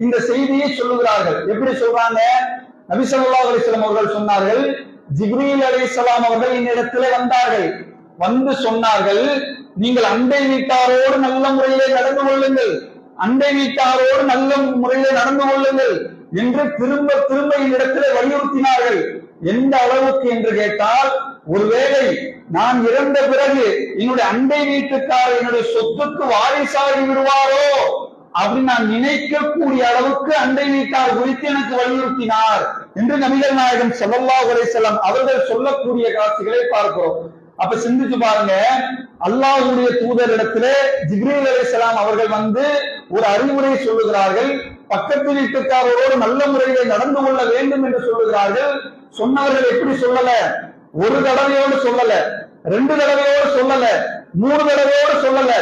இந்த செய்தியை சொல்லுகிறார்கள். எப்படி சொல்றாங்க? நபிசல்லா அலிஸ்லாம் அவர்கள் சொன்னார்கள் ஜிப்ரீல் அலைஹிஸ்ஸலாம் அவர்கள் என்னிடத்திலே வந்தார்கள். வந்து சொன்னார்கள் நீங்கள் அண்டை வீட்டாரோடு நல்ல முறையிலே நடந்து கொள்ளுங்கள். அண்டை வீட்டாரோடு நல்ல முறையிலே நடந்து கொள்ளுங்கள் என்று திரும்ப திரும்ப என்னிடத்திலே வலியுறுத்தினார்கள். எந்த அளவுக்கு என்று கேட்டால் ஒருவேளை நான் இறந்த பிறகு என்னுடைய அண்டை வீட்டுக்காரர் என்னுடைய சொத்துக்கு வாரிசாகி விடுவாரோ? அப்படின்னு நான் நினைக்கக்கூடிய அளவுக்கு அண்டை வீட்டார் குறித்து எனக்கு வலியுறுத்தினார் என்று நபிகள் நாயகம் செல்லல்லா அலைஹி அவர்கள் சொல்லக்கூடிய காட்சிகளை பார்க்கிறோம். அப்ப சிந்திச்சு பாருங்க. அல்லாஹ்வுடைய தூதரிடத்திலே ஜிப்ரீல் அலைஹிஸ்ஸலாம் அவர்கள் வந்து ஒரு அறிவுரை சொல்லுகிறார்கள். பக்கத்து வீட்டுக்காரரோடு நல்ல முறையில நடந்து கொள்ள வேண்டும் என்று சொல்லுகிறார்கள். சொன்னவர்கள் எப்படி சொல்லல? ஒரு தடவையோடு சொல்லல. ரெண்டு தடவையோடு சொல்லல. மூணு தடவையோடு சொல்லல.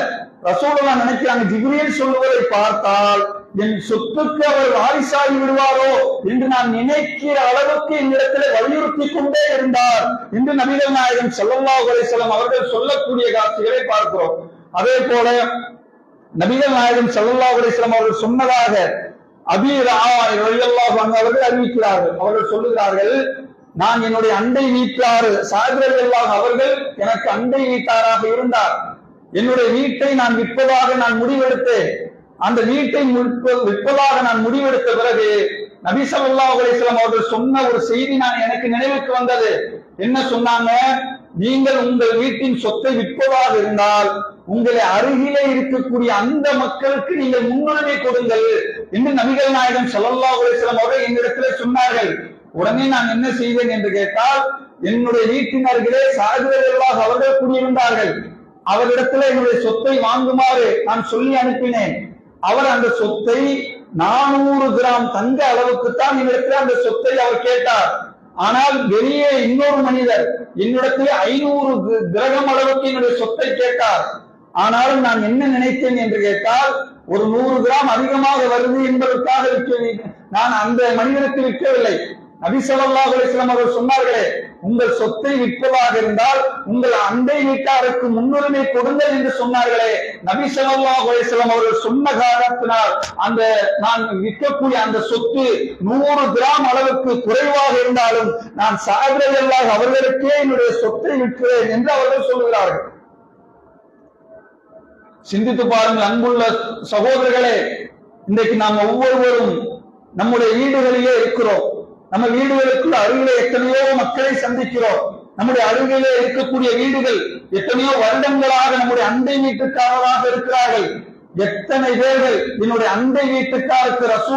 ரசூலுல்லாஹ் நினைக்கிறாங்க ஜிப்ரீல் சொல்லுவதை பார்த்தால் என் சொத்துக்கு அவர் வாரிசாகி விடுவாரோ என்று நான் நினைக்கிற அளவுக்கு என்னிடத்தில் வலியுறுத்தி கொண்டே இருந்தார் என்று நபிகள் நாயகம் செல்லல்லா அலைஹி அவர்கள் சொல்லக்கூடிய காட்சிகளை பார்க்கிறோம். அதே போல நபிகள் நாயகம் செல்லல்லா அலைஹி அவர்கள் சொன்னதாக அபி அவர்கள் அறிவிக்கிறார்கள். அவர்கள் சொல்லுகிறார்கள் நான் என்னுடைய அண்டை வீட்டாறு சாகர் அல்லாஹ் அவர்கள் எனக்கு அண்டை வீட்டாராக இருந்தார். என்னுடைய வீட்டை நான் விற்பதாக நான் முடிவெடுத்தேன். அந்த வீட்டை விற்பதாக நான் முடிவெடுத்த பிறகு நபிசல்லா அலிஸ்லாம் அவர்கள் சொன்ன ஒரு செய்தி நான் எனக்கு நினைவுக்கு வந்தது. என்ன சொன்னாங்க? நீங்கள் உங்கள் வீட்டின் சொத்தை விற்பதாக இருந்தால் உங்களை அருகிலே இருக்கக்கூடிய அந்த மக்களுக்கு நீங்கள் முன்னுரிமை கொடுங்கள் என்று நபிகள் நாயகம் சலல்லா அலிஸ்லாம் அவர்கள் என்னிடத்தில் சொன்னார்கள். உடனே நான் என்ன செய்வேன் என்று கேட்டால் என்னுடைய வீட்டின் அருகிலே சாகுதலாக அவர்கள் கூடியிருந்தார்கள். அவரிடத்துல என்னுடைய சொத்தை வாங்குமாறு நான் சொல்லி அனுப்பினேன். அவர் அந்த சொத்தை நானூறு கிராம் தங்க அளவுக்கு தான் என்னிடத்துல அந்த சொத்தை அவர் கேட்டார். ஆனால் வெளியே இன்னொரு மனிதர் என்னிடத்தில் ஐநூறு கிரகம் அளவுக்கு என்னுடைய சொத்தை கேட்டார். ஆனாலும் நான் என்ன நினைத்தேன் என்று கேட்டால் ஒரு நூறு கிராம் அதிகமாக வருது என்பதற்காக நான் அந்த மனிதனுக்கு விற்கவில்லை. நபி அலிஸ்லாம் அவர் அவர்கள் சொன்னார்களே உங்கள் சொத்தை விற்பதாக இருந்தால் உங்கள் அண்டை வீட்டாருக்கு முன்னுரிமை கொடுங்கள் என்று சொன்னார்களே. நபி ஸல்லல்லாஹு அவர்கள் சொன்ன காரணத்தினால் அந்த நான் விற்கக்கூடிய அந்த சொத்து நூறு கிராம் அளவுக்கு குறைவாக இருந்தாலும் நான் சாகிரதல்லாக அவர்களுக்கே என்னுடைய சொத்தை விற்கிறேன் என்று அவர்கள் சொல்லுகிறார்கள். சிந்தித்து பாருங்கள் அன்புள்ள சகோதரர்களே இன்றைக்கு நாம் ஒவ்வொருவரும் நம்முடைய வீடுகளிலே இருக்கிறோம். நம்ம வீடுகளுக்குள் அருகிலே எத்தனையோ மக்களை சந்திக்கிறோம். நம்முடைய அருகிலே இருக்கக்கூடிய வீடுகள் எத்தனையோ வருடங்களாக நம்முடைய அண்டை வீட்டுக்காரராக இருக்கிறார்கள். எத்தனை பேர்கள் என்னுடைய அண்டை வீட்டுக்காருக்கு ரசூல்